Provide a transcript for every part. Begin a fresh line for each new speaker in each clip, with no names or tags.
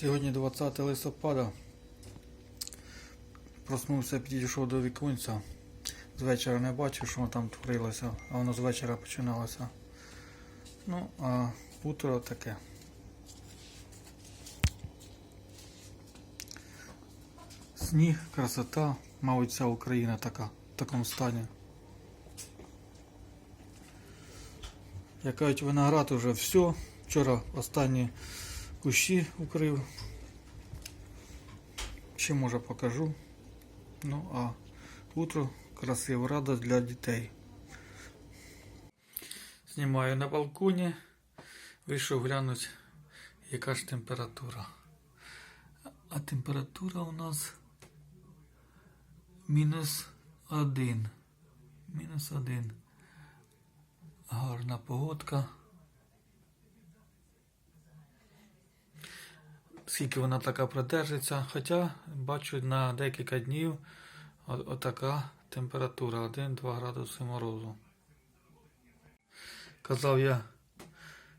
Сьогодні 20 листопада. Проснувся, підійшов до віконця. З вечора не бачив, що там творилося, а воно з вечора починалося. Ну, а утро таке. Сніг, красота, мабуть, вся Україна така, в такому стані. Як кажуть, виноград уже все. Вчора останні кущі укрив. Ще може покажу. Ну а утро красиво, радость для дітей. Знімаю на балконі. Вийшов глянути, яка ж температура. А температура у нас мінус один. Мінус один. Гарна погодка. Скільки вона така продержиться, хоча бачу на декілька днів отака температура 1-2 градуси морозу. Казав я,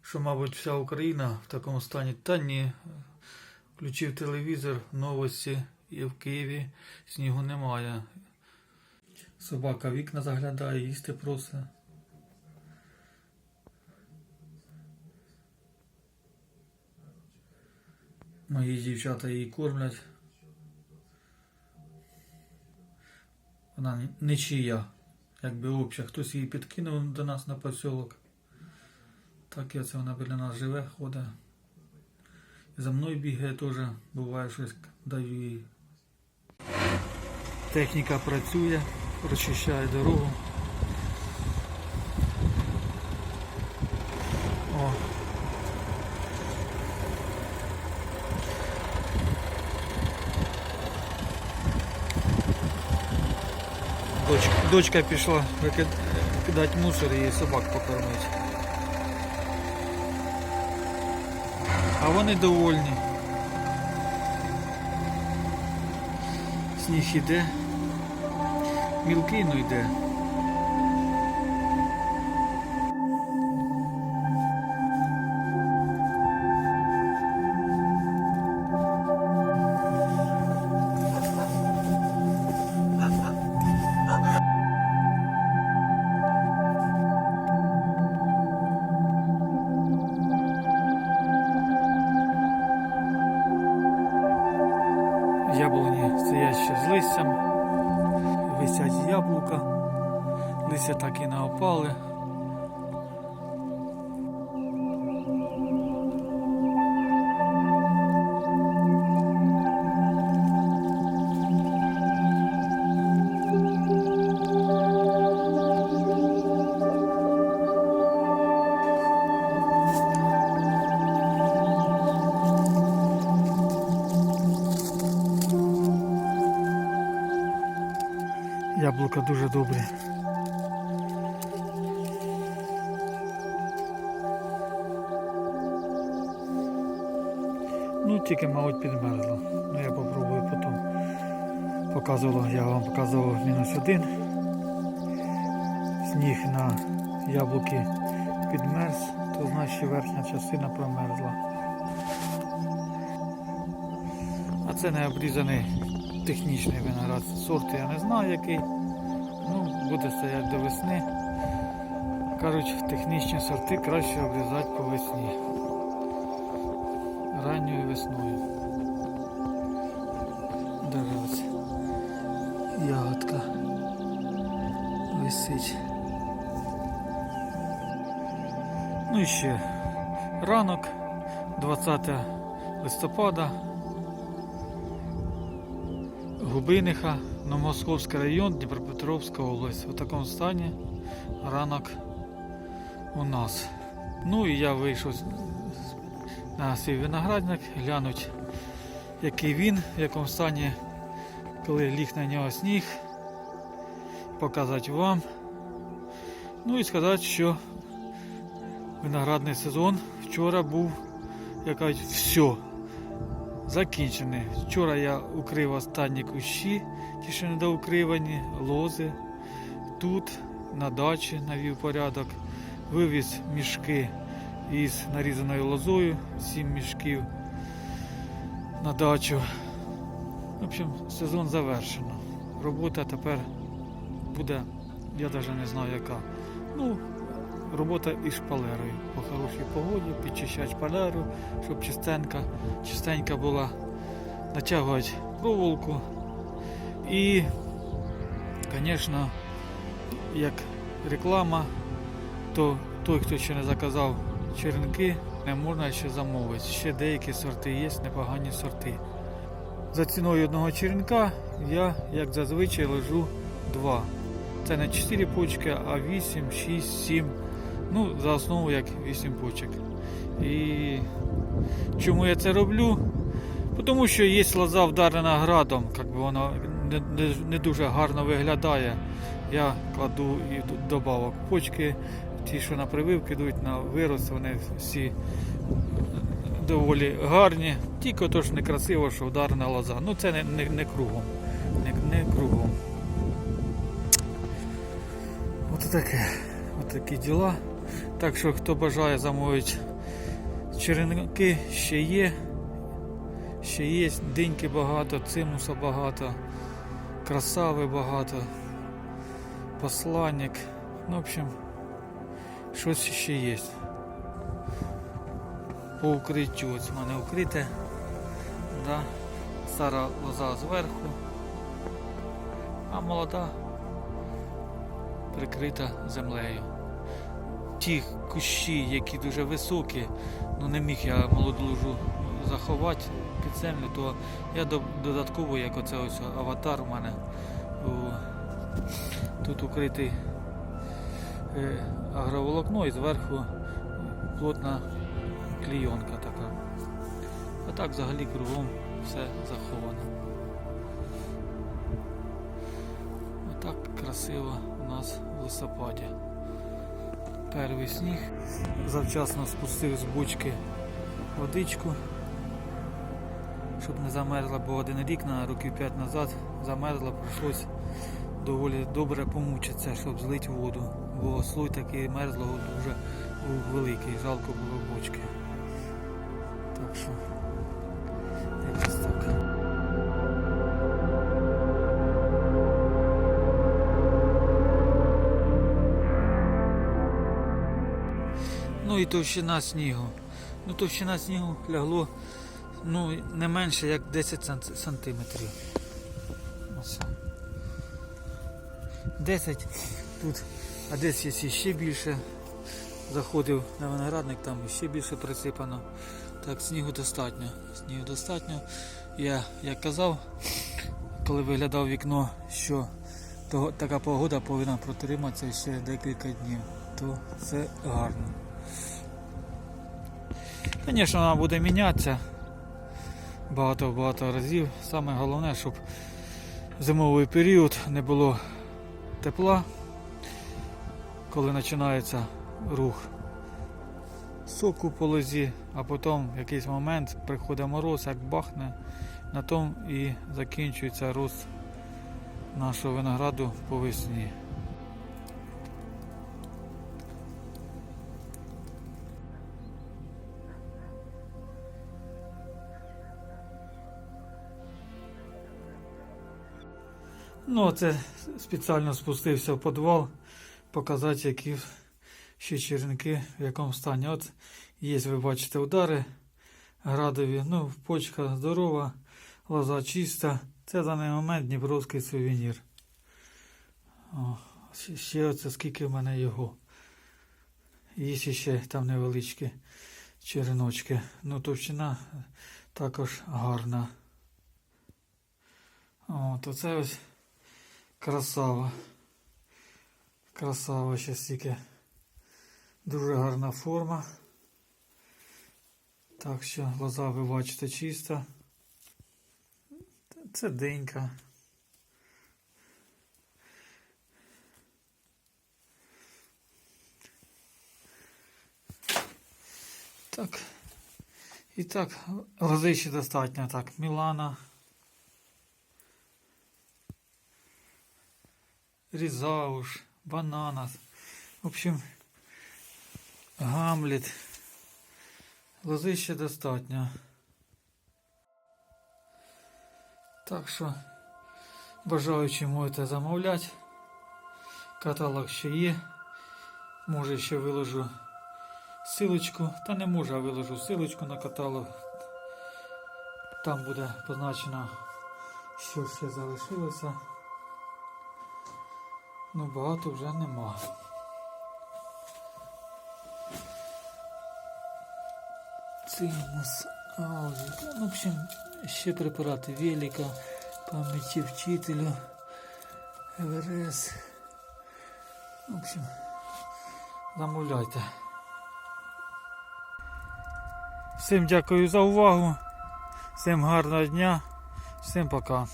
що, мабуть, вся Україна в такому стані. Та ні. Включив телевізор, новості і в Києві снігу немає. Собака вікна заглядає, їсти просить. Мої дівчата її кормлять. Вона нічия, якби обща. Хтось її підкинув до нас на посілок. Так я це вона біля нас живе, ходить. І за мною бігає теж, буває щось даю їй. Техніка працює, розчищає дорогу. Дочка, дочка пішла викид- викидати мусор і собак покормити. А вони довольні. Сніг іде. Мілкий ну йде. Яблуні стоять ще з листям, висять яблука, листя так і не Яблука дуже добрі. Ну, тільки, мабуть, підмерзло. Ну, я попробую потім. Показував, я вам показував мінус один. Сніг на яблуки підмерз, то значить верхня частина промерзла. А це не обрізаний технічний виноград. Сорт я не знаю який. Буде стояти до весни. Кажуть, технічні сорти краще обрізати по весні. Ранньою весною. Дивись. Ягодка висить. Ну і ще ранок, 20 листопада. Губиниха, Новомосковський район, Дніпропетровська область. У такому стані ранок у нас. Ну і я вийшов на свій виноградник, глянуть, який він, в якому стані, коли ліг на нього сніг, показати вам. Ну і сказати, що виноградний сезон вчора був, як кажуть, все закінчений. Вчора я укрив останні кущі, ті, що недоукривані, лози. Тут на дачі навів порядок, вивіз мішки із нарізаною лозою, 7 мішків. на дачу. В общем, сезон завершено. Робота тепер буде, я навіть не знаю яка. Ну, робота із шпалерою. По хорошій погоді, підчищати шпалеру, щоб чистенька, чистенька була, натягувати проволоку. І, звісно, як реклама, то той, хто ще не заказав черенки, не можна ще замовити. Ще деякі сорти є, непогані сорти. За ціною одного черенка я, як зазвичай, ложу два. Це не 4 почки, а 8, 6, 7. Ну, за основу як 8 почок. І чому я це роблю? Тому що є лоза вдарена градом, як би вона не, не, не дуже гарно виглядає. Я кладу і добавок почки, ті, що на прививки йдуть на вирос, вони всі доволі гарні. Тільки то ж некрасиво, що вдарена лоза. Ну це не, не, не кругом. Не, не кругом. От таке. От такі діла. Так що хто бажає замовити черенки, ще є. Ще є, диньки багато, цимуса багато, красави багато, посланник. Ну, в общем, щось ще є. По укриттю. Ось в мене укрите. Да. Стара лоза зверху, а молода прикрита землею. Ті кущі, які дуже високі, ну не міг я молоду лужу заховати під землю, то я до- додатково, як оце ось аватар у мене, о, тут укритий е, агроволокно і зверху плотна клійонка така. А так взагалі кругом все заховано. Отак красиво у нас в листопаді. Перший сніг. Завчасно спустив з бочки водичку, щоб не замерзла, бо один рік на років 5 назад замерзла, прийшлось доволі добре помучитися, щоб злити воду. Бо слой такий мерзлого дуже був великий, жалко було бочки. Так що І товщина снігу. Ну, товщина снігу лягло ну, не менше як 10 сант- сантиметрів. Ось. 10 тут, а десь є ще більше. Заходив на виноградник, там ще більше присипано. Так, снігу достатньо. Снігу достатньо. Я як казав, коли виглядав вікно, що того, така погода повинна протриматися ще декілька днів, то це гарно. Звісно, вона буде мінятися багато-багато разів. Саме головне, щоб зимовий період не було тепла, коли починається рух соку по лозі, а потім в якийсь момент приходить мороз, як бахне, на тому і закінчується рост нашого винограду по весні. Ну, це спеціально спустився в підвал, показати, які ще черенки в якому стані. От є, ви бачите, удари градові. Ну, почка здорова, лоза чиста. Це даний момент Дніпровський сувенір. О, ще оце скільки в мене його. Є ще там невеличкі череночки. Ну, товщина також гарна. От, оце ось красава. Красава ще стільки. Дуже гарна форма. Так що лоза ви бачите чиста. Це денька. Так. І так, лози достатньо. Так, Мілана. Різауш, бананас. В общем, Гамлет. Лози ще достатньо. Так що бажаючи можете замовляти. Каталог ще є. Може ще виложу силочку. Та не можу, а виложу силочку на каталог. Там буде позначено, що ще залишилося. Ну, багато вже нема. Це у нас аудіо. Ну, в общем, ще препарати велика, пам'яті вчителю, ЛРС. В общем, замовляйте. Всім дякую за увагу. Всім гарного дня. Всім пока.